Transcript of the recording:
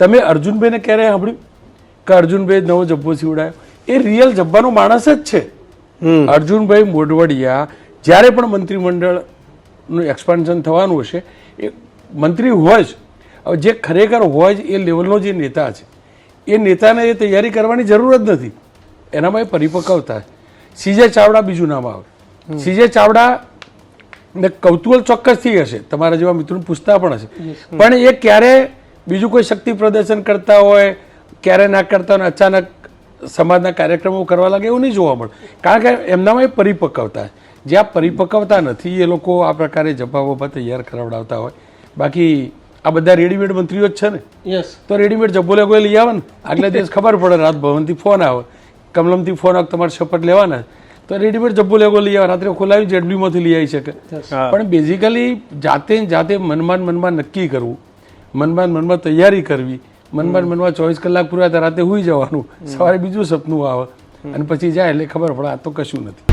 તમે અર્જુનભાઈને ક્યારે સાંભળ્યું? કે અર્જુનભાઈ નવો જબ્બો સીવડાયો? એ રિયલ જબ્બાનો માણસ જ છે. અર્જુનભાઈ મોઢવડિયા જ્યારે પણ મંત્રીમંડળનું એક્સપાન્શન થવાનું હશે એ મંત્રી હોય જ હવે જે ખરેખર હોય જ એ લેવલનો જે નેતા છે એ નેતાને એ તૈયારી કરવાની જરૂર જ નથી. એનામાં એ પરિપક્વતા સીજે ચાવડા બીજું નામ આવે. સીજે ચાવડા ને કૌતૂહલ ચોક્કસથી હશે. તમારા જેવા મિત્રોને પૂછતા પણ હશે. પણ એ ક્યારે બીજું કોઈ શક્તિ પ્રદર્શન કરતા હોય ક્યારે ના કરતા હોય અચાનક સમાજના કાર્યક્રમો કરવા લાગે એવું નહીં જોવા મળે. કારણ કે એમનામાં એ પરિપક્વતા છે. જ્યાં પરિપક્વતા નથી એ લોકો આ પ્રકારે વબ્બા તૈયાર કરાવડાવતા હોય. બાકી આ બધા રેડીમેડ મંત્રીઓ જ છે ને? યસ તો રેડીમેડ જબ્બોલે કોઈ લઈ આવે ને? આગલા દિવસ ખબર પડે રાત ભવનથી ફોન આવે. કમલમથી ફોન આવે તમારે શપથ લેવાના. તો રેડીમેડ જબ્બો લેગો લઈ આવે રાત્રે ખોલાવી જેડબ્લ્યુમાંથી લઈ આવી શકે. પણ બેઝિકલી જાતે જાતે મનમાં મનમાં નક્કી કરવું. મનમાં મનમાં તૈયારી કરવી. મનમાં મનમાં ચોવીસ કલાક પૂરા રાતે હુઈ જવાનું. સવારે બીજું સપનું આવે. અને પછી જાય એટલે ખબર પડે આ તો કશું નથી.